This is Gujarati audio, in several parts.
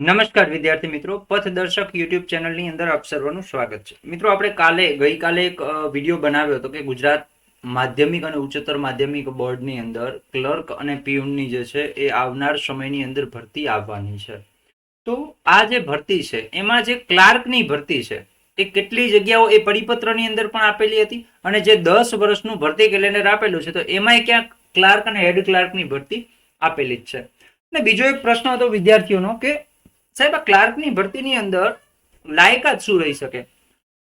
નમસ્કાર વિદ્યાર્થી મિત્રો, પથદર્શક યુટ્યુબ ચેનલની અંદર આપ સર્વનું સ્વાગત છે. મિત્રો, આપણે કાલે, ગઈકાલે એક વીડિયો બનાવ્યો હતો કે ગુજરાત માધ્યમિક અને ઉચ્ચતર માધ્યમિક બોર્ડની અંદર ક્લર્ક અને પીયુનની જે છે એ આવનાર સમયની અંદર ભરતી આવવાની છે. તો આ જે ભરતી છે, એમાં જે ક્લાર્કની ભરતી છે, એ કેટલી જગ્યાઓ એ પરિપત્રની અંદર પણ આપેલી હતી અને જે દસ વર્ષનું ભરતી કેલેન્ડર આપેલું છે, તો એમાંય ક્યાંક ક્લાર્ક અને હેડ ક્લાર્કની ભરતી આપેલી જ છે. અને બીજો એક પ્રશ્ન હતો વિદ્યાર્થીઓનો કે સાહેબ, આ ક્લાર્કની ભરતીની અંદર લાયકાત શું રહી શકે?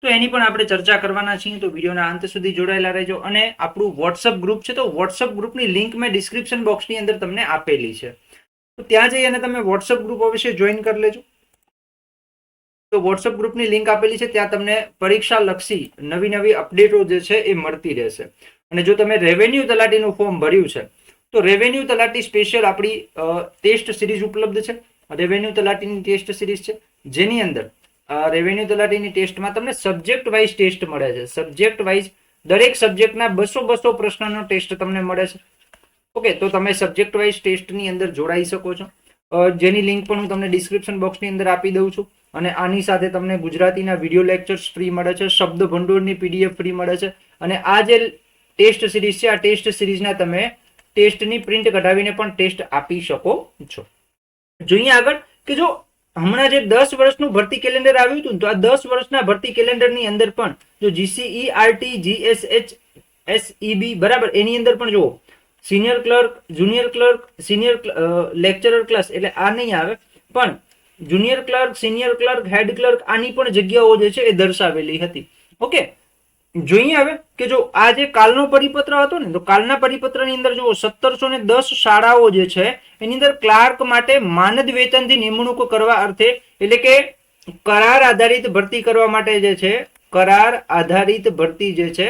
તો એની પણ આપણે ચર્ચા કરવાના છીએ, તો વિડીયોના અંત સુધી જોડાયેલા રહેજો. અને આપણું વોટ્સઅપ ગ્રુપ છે, તો વોટ્સઅપ ગ્રુપની લિંક મેં ડિસ્ક્રિપ્શન બોક્સની અંદર તમને આપેલી છે. તો ત્યાં જઈ અને તમે વોટ્સઅપ ગ્રુપ વિશે જોઈન કરી લેજો. તો વોટ્સઅપ ગ્રુપની લિંક આપેલી છે, ત્યાં તમને પરીક્ષા લક્ષી નવી નવી અપડેટો જે છે, એ મળતી રહેશે. અને જો તમે રેવન્યુ તલાટીનું ફોર્મ ભર્યું છે, તો રેવન્યુ તલાટી સ્પેશિયલ આપણી ટેસ્ટ સિરીઝ ઉપલબ્ધ છે. રેવન્યુ તલાટીની ટેસ્ટ સિરીઝ છે. જેની અંદર રેવન્યુ તલાટીની ટેસ્ટમાં તમને સબ્જેક્ટ વાઇઝ ટેસ્ટ મળે છે. સબ્જેક્ટ વાઇઝ દરેક સબ્જેક્ટના બસો બસો પ્રશ્નનો ટેસ્ટ તમને મળે છે. ઓકે તો તમે સબ્જેક્ટ વાઇઝ ટેસ્ટની અંદર જોડાઈ શકો છો. જેની લિંક પણ હું તમને ડિસ્ક્રિપ્શન બોક્સની અંદર આપી દઉં છું. અને આની સાથે તમને ગુજરાતીના વીડિયો લેક્ચર્સ ફ્રી મળે છે. શબ્દ ભંડોળની પીડીએફ ફ્રી મળે છે. અને આ જે ટેસ્ટ સિરીઝ છે, આ ટેસ્ટ સિરીઝના તમે ટેસ્ટની પ્રિન્ટ કઢાવીને પણ ટેસ્ટ આપી શકો છો. જોઈએ આગળ કે જો હમણાં જે દસ વર્ષનું ભરતી કેલેન્ડર આવ્યું હતું તો આ દસ વર્ષના ભરતી કેલેન્ડરની અંદર પણ જો જીસીઈ આરટી જીએસએચ એસઈબી બરાબર, એની અંદર પણ જુઓ, senior clerk, junior clerk, senior lecturer class, એટલે આ નહીં આવે, પણ junior clerk, senior clerk, head clerk, આની પણ જગ્યાઓ જે છે એ દર્શાવેલી હતી. ઓકે? જોઈએ હવે કે જો આ જે કાલનો પરિપત્ર હતો ને, તો કાલના પરિપત્રની અંદર જો સત્તરસો ને દસ શાળાઓ જે છે, એની અંદર ક્લાર્ક માટે માનદ વેતનથી નિમણૂક કરવા અર્થે, એટલે કે કરાર આધારિત ભરતી કરવા માટે જે છે, કરાર આધારિત ભરતી જે છે,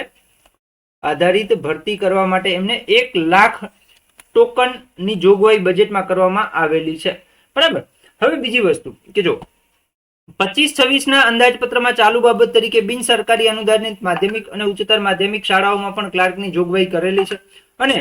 આધારિત ભરતી કરવા માટે એમને એક લાખ ટોકનની જોગવાઈ બજેટમાં કરવામાં આવેલી છે. બરાબર? હવે બીજી વસ્તુ કે જો પચીસ છવ્વીસ ના અંદાજપત્રમાં ચાલુ બાબત તરીકે બિન સરકારી અનુદાનિત માધ્યમિક અને ઉચ્ચતર માધ્યમિક શાળાઓમાં પણ ક્લાર્કની જોગવાઈ કરેલી છે. અને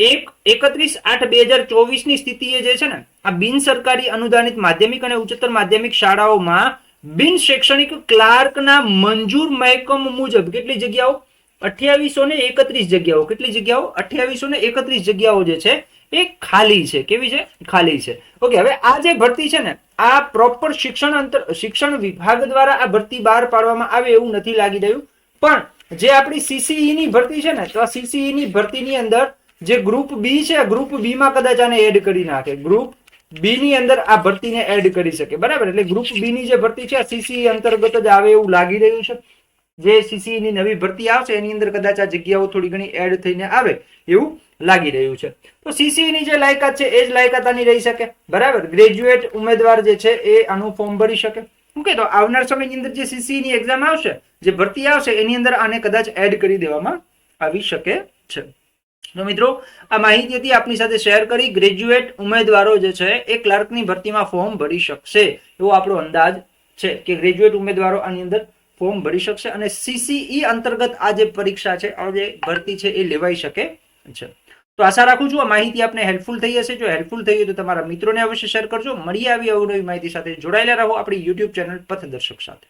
એક, એકત્રીસ આઠ બે હજાર ચોવીસની સ્થિતિએ જે છે ને, આ બિન સરકારી અનુદાનિત માધ્યમિક અને ઉચ્ચતર માધ્યમિક શાળાઓમાં બિન શૈક્ષણિક ક્લાર્કના મંજૂર મહેકમ મુજબ કેટલી જગ્યાઓ? અઠ્યાવીસો ને એકત્રીસ જગ્યાઓ. કેટલી જગ્યાઓ? અઠ્યાવીસો ને એકત્રીસ જગ્યાઓ જે છે, એ ખાલી છે. કેવી છે? ખાલી છે. ઓકે, હવે આ જે ભરતી છે ને, આ પ્રોપર શિક્ષણ અંતર, શિક્ષણ વિભાગ દ્વારા આ ભરતી બહાર પાડવામાં આવે એવું નથી લાગી રહ્યું. પણ, જે આપણી સીસીઈ ની ભરતી છે ને, તો આ સીસીઈ ની ભરતીની અંદર જે ગ્રુપ બી છે ગ્રુપ બી માં કદાચ આને એડ કરી નાખે. ગ્રુપ બી ની અંદર આ ભરતીને એડ કરી શકે. બરાબર? એટલે ગ્રુપ બી ની જે ભરતી છે, આ સીસીઈ અંતર્ગત જ આવે એવું લાગી રહ્યું છે. જે સીસીની નવી ભરતી આવશે, એની અંદર કદાચ આ જગ્યાઓ થોડી ઘણી એડ થઈને આવે એવું લાગી રહ્યું છે. તો સીસીની જે લાયકાત છે, એ જ લાયકાત આની રહી શકે. બરાબર? ગ્રેજ્યુએટ ઉમેદવાર જે છે, એ આનું ફોર્મ ભરી શકે. ઓકે, તો આવનાર સમયની અંદર જે સીસીની એક્ઝામ આવશે, જે ભરતી આવશે, એની અંદર આને કદાચ એડ કરી દેવામાં આવી શકે છે. તો મિત્રો, આ માહિતી હતી આપની સાથે શેર કરી ગ્રેજ્યુએટ ઉમેદવારો જે છે, એ ક્લાર્કની ભરતીમાં ફોર્મ ભરી શકશે. એવો આપણો અંદાજ છે કે ગ્રેજ્યુએટ ઉમેદવારો આની અંદર ફોર્મ ભરી શકશે અને સીસીઈ અંતર્ગત આ જે પરીક્ષા છે, આ જે ભરતી છે, એ લેવાઈ શકે છે. તો આશા રાખું છું આ માહિતી આપને હેલ્પફુલ થઈ હશે. જો હેલ્પફુલ થઈ હોય તો તમારા મિત્રોને અવશ્ય શેર કરજો. મળીએ આવી અવનવી માહિતી સાથે. જોડાયેલા રહો આપણી યુટ્યુબ ચેનલ પથદર્શક સાથે.